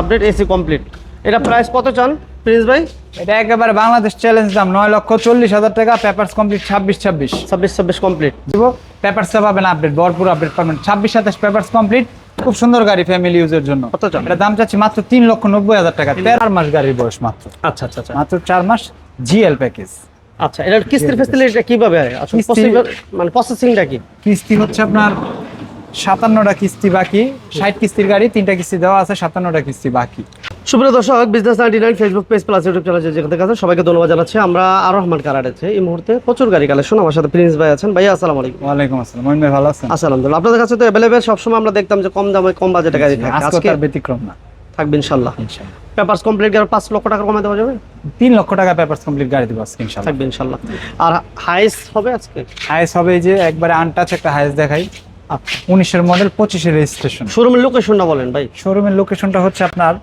Update AC complete এটা price কত চান প্রিন্স ভাই? এটা একেবারে বাংলাদেশ চ্যালেঞ্জ দাম নয় লক্ষ চল্লিশ হাজার টাকা পেপারস কমপ্লিট ছাব্বিশ ছাব্বিশ। ছাব্বিশ ছাব্বিশ কমপ্লিট দিব। পেপারসটা পাবেন আপডেট ভরপুর আপডেট পাবেন ছাব্বিশ সাতাশ পেপারস কমপ্লিট খুব সুন্দর গাড়ি ফ্যামিলি ইউজের জন্য। কত চান? এটা দাম চাচ্ছি মাত্র তিন লক্ষ নব্বই হাজার টাকা। তেরো মাস গাড়ির বয়স মাত্র। আচ্ছা আচ্ছা আচ্ছা। মাত্র চার মাস জিএল প্যাকেজ আচ্ছা এটার কিস্তির ফেসিলিটিটা কীভাবে মানে প্রসেসিংটা কি? কিস্তি হচ্ছে আপনার সাতান্নটা কিস্তি বাকি ষাট কিস্তির গাড়ি তিনটা কিস্তি দেওয়া আছে সাতান্নটা কিস্তি বাকি। সুপ্রিয় দর্শক business ninety nine Facebook page plus YouTube channel যেখান থেকে আছেন সবাইকে ধন্যবাদ জানাচ্ছি। আমরা আর রহমান কারার আছে এই মুহূর্তে প্রচুর গাড়ি কালেকশন আমার সাথে প্রিন্স ভাই আছেন। আসসালামু আলাইকুম। ওয়ালাইকুম আসসালাম। ভাই ভালো আছেন? আলহামদুলিল্লাহ আপনাদের কাছে তো সবসময় আমরা দেখতাম যে কম দামে কম বাজেটে গাড়ি থাকে। আজকে ব্যতিক্রম না। থাকবে ইনশাল্লাহ। পেপারস কমপ্লিট পাঁচ লক্ষ টাকা কমাতে দেওয়া যাবে? তিন লক্ষ টাকা পেপারস কমপ্লিট গাড়ি দিব আজকে ইনশাল্লাহ। থাকবে আর হাইস হবে আজকে? হাইস হবে যে একবারে আনটাচ একটা হাইস দেখাই। আচ্ছা উনিশের মডেল পঁচিশের রেজিস্ট্রেশন শোরুমের লোকেশনটা বলেন ভাই। শোরুমের লোকেশনটা হচ্ছে আপনার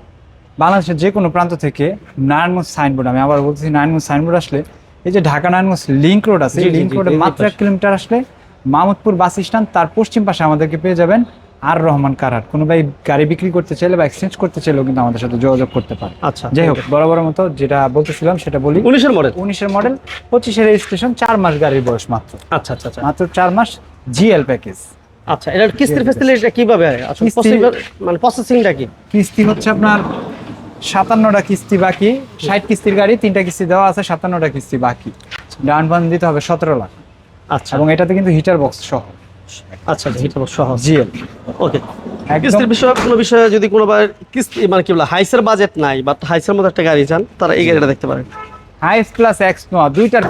বাংলাদেশের যে কোনো প্রান্ত থেকে নারায়ণগঞ্জ সাইনবোর্ড আমি আবার বলতেছি নারায়ণগঞ্জ সাইনবোর্ড আসলে এই যে ঢাকা নারায়ণগঞ্জ লিঙ্ক রোড আছে লিঙ্ক রোডে মাত্র এক কিলোমিটার আসলে মাহমুদপুর বাস স্ট্যান্ড তার পশ্চিম পাশে আমাদেরকে পেয়ে যাবেন আর রহমান কারহাট কোনো ভাই গাড়ি বিক্রি করতে চাইলে বা এক্সচেঞ্জ করতে চাইলেও কিন্তু আমাদের সাথে যোগাযোগ করতে পারে। আচ্ছা যাই হোক বড় বড় মতো যেটা বলতেছিলাম সেটা বলি। উনিশের মডেল উনিশের মডেল পঁচিশের রেজিস্ট্রেশন চার মাস গাড়ির বয়স মাত্র। আচ্ছা আচ্ছা আচ্ছা। মাত্র চার মাস জিএল প্যাকেজ আচ্ছা এটার কিস্তির ফেসিলিটিটা কীভাবে? আসলে মানে প্রসেসিংটা কি? কিস্তি হচ্ছে আপনার সাতান্নটা কিস্তি বাকি ষাট কিস্তির গাড়ি তিনটা কিস্তি দেওয়া আছে সাতান্নটা কিস্তি বাকি। ডাউন পেমেন্ট দিতে হবে সতেরো লাখ। আচ্ছা। এবং এটাতে কিন্তু হিটার বক্স সহ। আচ্ছা আচ্ছা এটা সহজ জিএল। ওকে। কিস্তির বিষয়ে কোনো বিষয়ে যদি কোনোবার কিস্তি মানে কি বলে হাইসের বাজেট নাই বাট হাইসের মধ্যে একটা গাড়ি চান তারা এই গাড়িটা দেখতে পারেন। হাইস প্লাস এক্স নোয়া দুইটার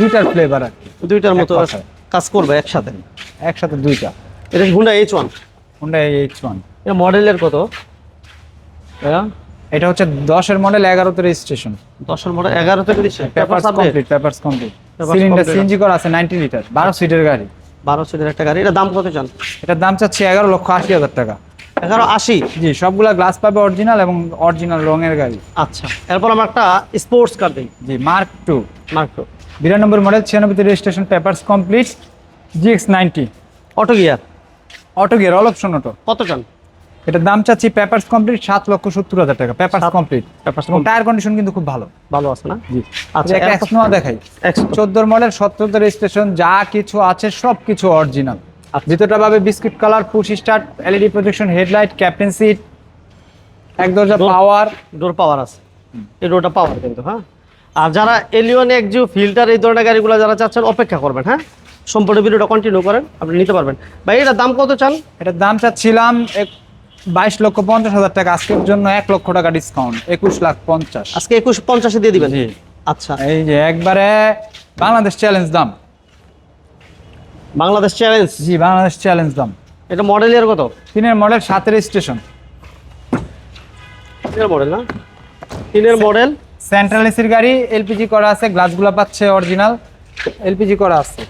দুইটার ফ্লেভার আর দুইটার মতো কাজ করবে একসাথে। একসাথে দুইটা। এটা Honda H one Honda H one এটা মডেলের কত? এটা? হচ্ছে দশের মডেল এগারোতে রেজিস্ট্রেশন দশের মডেল এগারো থেকে দিচ্ছে papers complete papers complete cylinder CNG করা আছে নাইনটি লিটার বারো সিটের গাড়ি। বারো সিটের একটা গাড়ি এটা দাম কত চান? এটার দাম চাচ্ছি এগারো লক্ষ আশি হাজার টাকা। এগারো আশি? জি সবগুলা গ্লাস পাবে অরিজিনাল এবং অরিজিনাল রঙের গাড়ি। আচ্ছা এরপর আমরা একটা স্পোর্টস কার দিই G mark two mark two বিরানব্বই model ছিয়ানব্বইতে registration papers complete GX ninety auto gear auto gear all option auto. কত চান এটার দাম চাচ্ছি পেপারস কমপ্লিট সাত লক্ষ সত্তর হাজার টাকা। পেপারস কমপ্লিট এবং টায়ার কন্ডিশন কিন্তু খুব ভালো। ভালো আছে না? জি। আচ্ছা, একটা এক্সনোয়া দেখাই। চোদ্দোর মডেল সত্তরতে রেজিস্ট্রেশন যা কিছু আছে সব কিছু অরিজিনাল। ভিতরটা পাবে biscuit colour push start LED projection headlight captain seat এক দরজা পাওয়ার ডোর পাওয়ার আছে। এই ডোরটা পাওয়ার কিন্তু হ্যাঁ? আর যারা এলিয়ন এক্সিও ফিল্টার এই ধরনের গাড়িগুলো যারা চাচ্ছেন অপেক্ষা করবেন হ্যাঁ? সম্পূর্ণ ভিডিওটা কন্টিনিউ করেন আপনি নিতে পারবেন। ভাই এটার দাম কত চান? এটার দাম চাচ্ছিলাম বাইশ লক্ষ পঞ্চাশ হাজার টাকা। আজকের জন্য এক লক্ষ টাকা ডিসকাউন্ট একুশ লাখ পঞ্চাশ। আজকে একুশ পঞ্চাশে দিয়ে দিবেন? জি। আচ্ছা। এই যে একবারে বাংলাদেশ চ্যালেঞ্জ দাম। বাংলাদেশ চ্যালেঞ্জ জি বাংলাদেশ চ্যালেঞ্জ দাম। এটা মডেল এর কত? তিনের মডেল সাতের স্টেশন তিনের মডেল না? তিনের মডেল সেন্ট্রাল এসির গাড়ি এলপিজি করা আছে গ্লাসগুলো পাচ্ছে অরিজিনাল এলপিজি করা আছে।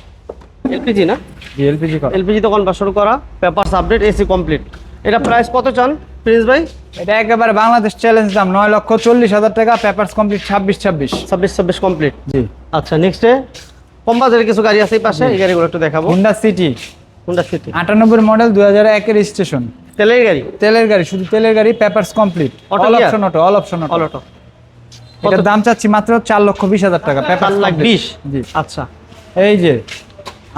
এলপিজি না? জি এলপিজি করা। এলপিজি তো কনভার্সন করা পেপারস আপডেট এসি কমপ্লিট এটা প্রাইস কত চান প্রিন্স ভাই? এটা একেবারে বাংলাদেশ চ্যালেঞ্জ দাম নয় লক্ষ চল্লিশ হাজার টাকা পেপারস কমপ্লিট ছাব্বিশ ছাব্বিশ। ছাব্বিশ ছাব্বিশ কমপ্লিট জি। আচ্ছা নেক্সটে কম বাজারের কিছু গাড়ি আছে এই পাশে? এই গাড়িগুলো একটু দেখাবো। হুন্ডা সিটি হুন্ডা সিটি আটানব্বই মডেল দুই হাজার একের স্টেশন তেলের গাড়ি? তেলের গাড়ি শুধু তেলের গাড়ি papers complete all option auto all option auto all auto এটার দাম চাচ্ছি মাত্র চার লক্ষ বিশ হাজার টাকা পেপারস লাখ বিশ? জি। আচ্ছা। এই যে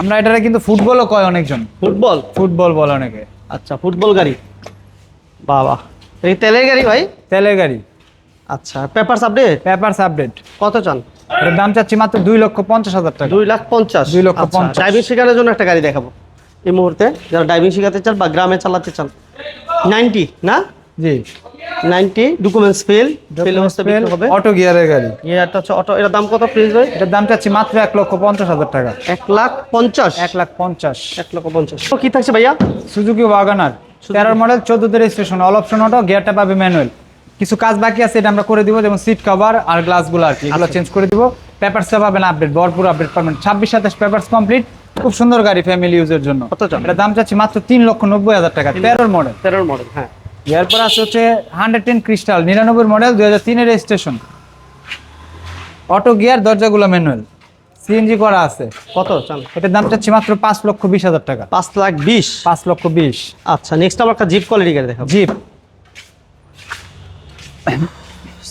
আমরা এটারে কিন্তু ফুটবলও কয় অনেকজন। ফুটবল? ফুটবল বলে অনেকে। আচ্ছা ফুটবল গাড়ি। বাবা। এই তেলের গাড়ি ভাই? তেলের গাড়ি। আচ্ছা পেপারস আপডেট? Papers update. কত চান এটার দাম চাচ্ছি মাত্র দুই লক্ষ পঞ্চাশ হাজার টাকা। দুই লাখ পঞ্চাশ। দুই লক্ষ পঞ্চাশ। ড্রাইভিং শেখানোর জন্য একটা গাড়ি দেখাবো। এই মুহূর্তে যারা ড্রাইভিং শেখাতে চান বা গ্রামে চালাতে চান। নাইনটি না? জি। নাইনটি ডকুমেন্টস ফেল ফেল অবস্থা বিক্রি হবে। অটো গিয়ারের গাড়ি। এটা হচ্ছে অটো দাম কত প্লিজ ভাই? এটার দাম চাচ্ছি মাত্র এক লক্ষ পঞ্চাশ হাজার টাকা। এক লাখ পঞ্চাশ। এক লাখ পঞ্চাশ। এক লক্ষ পঞ্চাশ। তো কি থাকছে ভাইয়া? সুজুকি ওয়াগানার তেরোর মডেল চোদ্দোতে রেজিস্ট্রেশন অল অপশন অটো গিয়ারটা পাবে ম্যানুয়াল কিছু কাজ বাকি আছে এটা আমরা করে দিব যেমন সিট কভার আর গ্লাসগুলো আর কি এগুলো আচ্ছা। চেঞ্জ করে দিব। পেপারসটা পাবেন আপডেট ভরপুর আপডেট পাবেন। ছাব্বিশ সাতাশ পেপারস কমপ্লিট খুব সুন্দর গাড়ি ফ্যামিলি ইউজের জন্য। কত এটা দাম চাচ্ছি মাত্র তিন লক্ষ নব্বই হাজার টাকা তেরোর মডেল তেরোর মডেল হ্যাঁ। এরপর আছে হচ্ছে হান্ড্রেড টেন ক্রিস্টাল নিরানব্বই মডেল দুই হাজার তিনের রেজিস্ট্রেশন অটো গিয়ার দরজাগুলো ম্যানুয়াল সিএনজি করা আছে। কত? চান এটার দাম চাচ্ছি মাত্র পাঁচ লক্ষ বিশ হাজার টাকা। পাঁচ লাখ বিশ? পাঁচ লক্ষ বিশ। আচ্ছা নেক্সট আমার একটা জিপ কোয়ালিটি গাড়ি দেখাবো। Jeep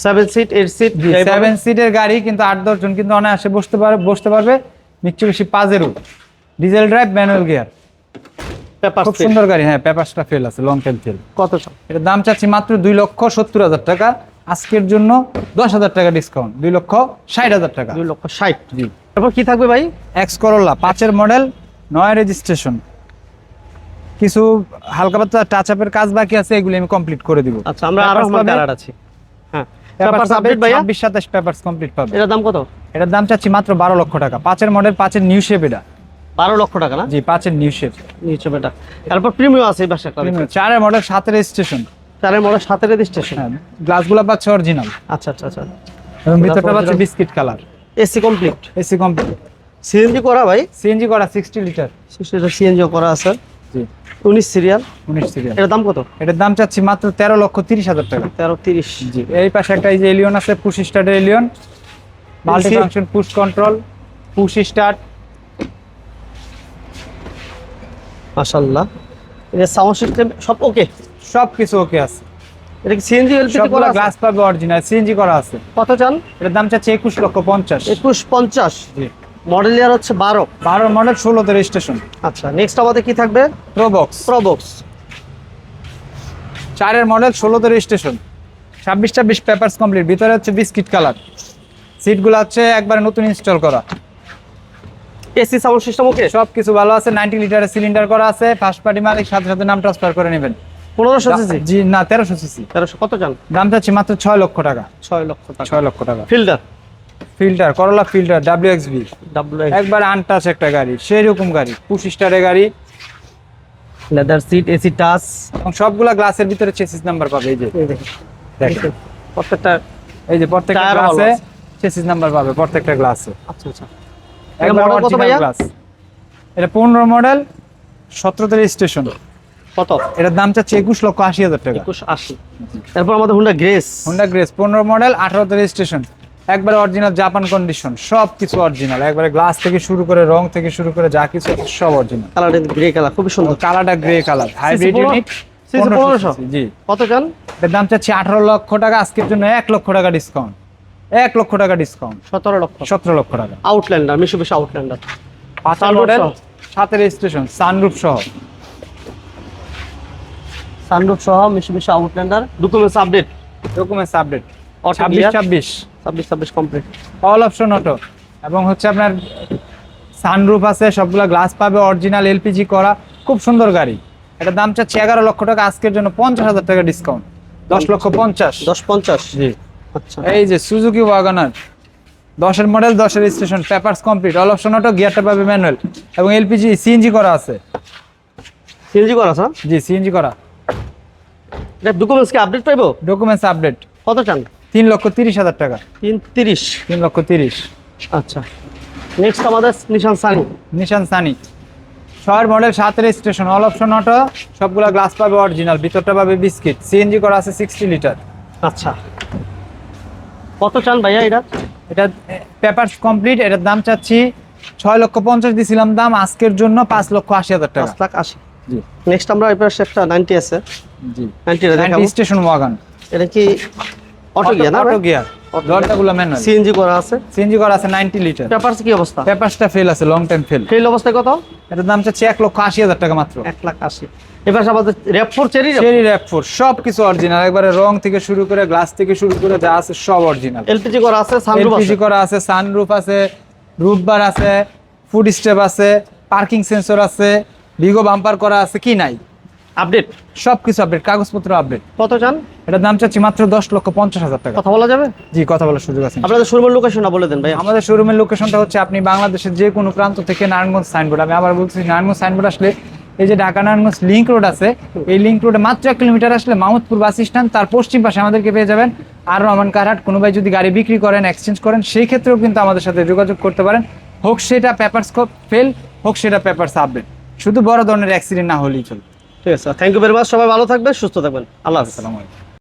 seven seat eight seat seven সিটের গাড়ি কিন্তু আট দশজন কিন্তু অনায়াসে বসতে পারবে বসতে পারবে। Mitsubishi Pajero diesel drive manual gear খুব সুন্দর গাড়ি হ্যাঁ পেপারসটা ফেল আছে লং টাইম ফেল কত এটার দাম চাচ্ছি মাত্র দুই লক্ষ সত্তর হাজার টাকা। আজকের জন্য দশ হাজার টাকা ডিসকাউন্ট দুই লক্ষ ষাট হাজার টাকা। দুই লক্ষ ষাট। জি। তারপর কি থাকবে ভাই? এক্স করোলা পাঁচের মডেল নয় রেজিস্ট্রেশন কিছু হালকা পাতলা টাচ আপের কাজ বাকি আছে এগুলি আমি কমপ্লিট করে দিব। আচ্ছা আমরা আরও। কালার আছি। হ্যাঁ। পেপার আপডেট ভাইয়া? ছাব্বিশ সাতাশ পেপারস কমপ্লিট পাবে। এটার দাম কত? এটার দাম চাচ্ছি মাত্র বারো লক্ষ টাকা। পাঁচের মডেল পাঁচের নিউ শেপ এটা। বারো লক্ষ টাকা না? জি পাঁচের নিউ শেপ নিচে বেটা তারপর প্রিমিয়াম আছে এই একটা চারের মডেল সাতের রেজিস্ট্রেশন চারের মডেল সাতের রেজিস্ট্রেশন হ্যাঁ গ্লাসগুলো পাচ্ছে অরিজিনাল আচ্ছা আচ্ছা আচ্ছা। এবং ভিতরটা পাচ্ছে biscuit colour AC complete AC complete CNG করা ভাই? সিএনজি করা সিক্সটি লিটার সেটা সিএনজি করা আছে। জি। উনিশ সিরিয়াল উনিশ সিরিয়াল এটার দাম কত? এটার দাম চাচ্ছি মাত্র তেরো লক্ষ তিরিশ হাজার টাকা। তেরো তিরিশ। জি এই পাশে একটা এই যে এলিয়ন আছে push স্টার্টের Allion multi function push control push start মাশাল্লাহ এটা সাউন্ড সিস্টেম সব ওকে সব কিছু ওকে আছে। এটা কি সিএনজি এলপিজি করা গ্লাস পাবে অরিজিনাল সিএনজি করা আছে। কত চান? এটার দাম চাচ্ছে একুশ লক্ষ পঞ্চাশ। একুশ পঞ্চাশ? জি। মডেল ইয়ার হচ্ছে বারো। বারো মডেল ষোলোতে রেজিস্ট্রেশন আচ্ছা নেক্সট আমাদের কি থাকবে? প্রোবক্স প্রবক্স চারের মডেল ষোলোতে রেজিস্ট্রেশন ছাব্বিশ ছাব্বিশ পেপার্স কমপ্লিট ভিতরে হচ্ছে বিস্কিট কালার সিটগুলো হচ্ছে একবারে নতুন ইনস্টল করা। AC sound system okay? সব কিছু ভালো আছে নাইনটি লিটারের সিলিন্ডার করা আছে ফার্স্ট পার্টি মালিক সাথে সাথে নাম ট্রান্সফার করে নেবেন। সিসি জি না সিসি কত চান? দাম চাচ্ছি মাত্র লক্ষ টাকা। লক্ষ টাকা। লক্ষ টাকা। ফিল্টার? ফিল্টার করলা filter W X V W একবার আনটাচ একটা গাড়ি সেই রকম গাড়ি পুশ স্টারের গাড়ি। লেদার সিট এসি টাচ এবং সবগুলা গ্লাসের ভিতরে চেসিস নাম্বার পাবে এই যে। দেখেন। প্রত্যেকটা এই যে প্রত্যেকটা গ্লাসে চেসিস নাম্বার পাবে প্রত্যেকটা গ্লাসে আচ্ছা আচ্ছা। এটা model কত ভাইয়া? এটা পনেরো মডেল সতেরোতে রেজিস্ট্রেশন কত? এটার দাম চাচ্ছে একুশ লক্ষ আশি হাজার টাকা। একুশ আশি। তারপর আমাদের হুন্ডা গ্রেস হোন্ডা গ্রেস পনেরো মডেল আঠারোতে রেজিস্ট্রেশন একবারে অরিজিনাল জাপান কন্ডিশন সব কিছু অরিজিনাল একবারে গ্লাস থেকে শুরু করে রং থেকে শুরু করে যা কিছু সব অরিজিনাল গ্রে কালার খুবই সুন্দর। কালারটা গ্রে কালার হাইব্রিড ইউনিট জি। কত চান? এর দাম চাচ্ছি আঠারো লক্ষ টাকা আজকের জন্য এক লক্ষ টাকা ডিসকাউন্ট এক লক্ষ টাকা ডিসকাউন্ট সতেরো লক্ষ। সতেরো লক্ষ টাকা। আউটল্যান্ডার মিশু বেশি আউটল্যান্ডার পাঁচ Sunroof মডেল? সাথে রেজিস্ট্রেশন সানরুফ সহ। সানরুফ সহ মিশু বেশি Outlander documents update documents update ছাব্বিশ ছাব্বিশ। ছাব্বিশ ছাব্বিশ কমপ্লিট অল অপশন অটো এবং হচ্ছে আপনার সানরুফ আছে সবগুলা গ্লাস পাবে অরিজিনাল এলপিজি করা। খুব সুন্দর গাড়ি। এটা দাম চাচ্ছে এগারো লক্ষ টাকা আজকের জন্য পঞ্চাশ হাজার টাকা ডিসকাউন্ট দশ লক্ষ পঞ্চাশ। দশ পঞ্চাশ। জি। এই যে সুজুকি ওয়াগনার দশের মডেল দশের station papers complete all option auto গিয়ারটা পাবে ম্যানুয়াল এবং এলপিজি সিএনজি করা আছে। সিএনজি করা স্যার জি সিএনজি করা। এটা ডকুমেন্টস কি আপডেট পাইবো? ডকুমেন্টস আপডেট কত চান? তিন লক্ষ তিরিশ হাজার টাকা। তিন তিরিশ। তিন লক্ষ তিরিশ। আচ্ছা। নেক্সট আমাদের নিশান সানি নিশান সানি ছয়ের মডেল সাতের স্টেশন অল অপশন অটো সবগুলা গ্লাস পাবে অরিজিনাল ভিতরটা পাবে বিস্কিট সিএনজি করা আছে সিক্সটি লিটার আচ্ছা। কত চাল ভাইয়া এটা? এটা পেপার কমপ্লিট এটার দাম চাচ্ছি ছয় লক্ষ পঞ্চাশ দিয়েছিলাম দাম আজকের জন্য পাঁচ লক্ষ আশি হাজার টাকা। পাঁচ লাখ আশি। জি। নেক্সট আমরা এবার শেফটা নাইনটি আছে। জি। নাইনটি স্টেশন ওয়াগান এটা কি অটো গিয়া না অটো গিয়ার। দরজাগুলো ম্যানুয়াল সিএনজি করা আছে। সিএনজি করা আছে নাইনটি লিটার। পেপারস কি অবস্থা? পেপারসটা ফেল আছে লং টাইম ফেল ফেল অবস্থায় কত? এটার দাম চাচ্ছি এক লক্ষ আশি হাজার টাকা মাত্র। এক লাখ আশি। এবার আমাদের RAV four cherry cherry RAV four সব কিছু অরিজিনাল একবারে রং থেকে শুরু করে গ্লাস থেকে শুরু করে যা আছে সব অরিজিনাল এলপিজি করা আছে সানরুফ আছে এলপিজি করা আছে? সানরুফ আছে রুফবার আছে ফুড স্টেপ আছে পার্কিং সেন্সর আছে ভিগো বাম্পার করা আছে কি নাই? আপডেট সব কিছু আপডেট কাগজপত্র আপডেট কত চান? এটার দাম চাচ্ছি মাত্র দশ লক্ষ পঞ্চাশ হাজার টাকা। কথা বলা যাবে? জি কথা বলার সুযোগ আছে। আপনাদের শোরুমের লোকেশনটা বলে দেন ভাই আমাদের শোরুমের লোকেশনটা হচ্ছে আপনি বাংলাদেশের যে কোনো প্রান্ত থেকে নারায়ণগঞ্জ সাইনবোর্ড আমি আবার বলছি নারায়ণগঞ্জ সাইনবোর্ড আসলে এই যে ঢাকা নারায়ণগঞ্জ লিঙ্ক রোড আছে এই লিঙ্ক রোডে মাত্র এক কিলোমিটার আসলে মাহমুদপুর বাস স্ট্যান্ড তার পশ্চিম পাশে আমাদেরকে পেয়ে যাবেন আর রহমান কারহাট। কোনো ভাই যদি গাড়ি বিক্রি করেন এক্সচেঞ্জ করেন সেই ক্ষেত্রেও কিন্তু আমাদের সাথে যোগাযোগ করতে পারেন। হোক সেটা পেপারস ফেল হোক সেটা পেপারস আপডেট শুধু বড় ধরনের অ্যাক্সিডেন্ট না হলেই চলবে। ঠিক আছে থ্যাংক ইউ ভেরি মাচ সবাই ভালো থাকবেন সুস্থ থাকবেন আল্লাহ হাফিজ।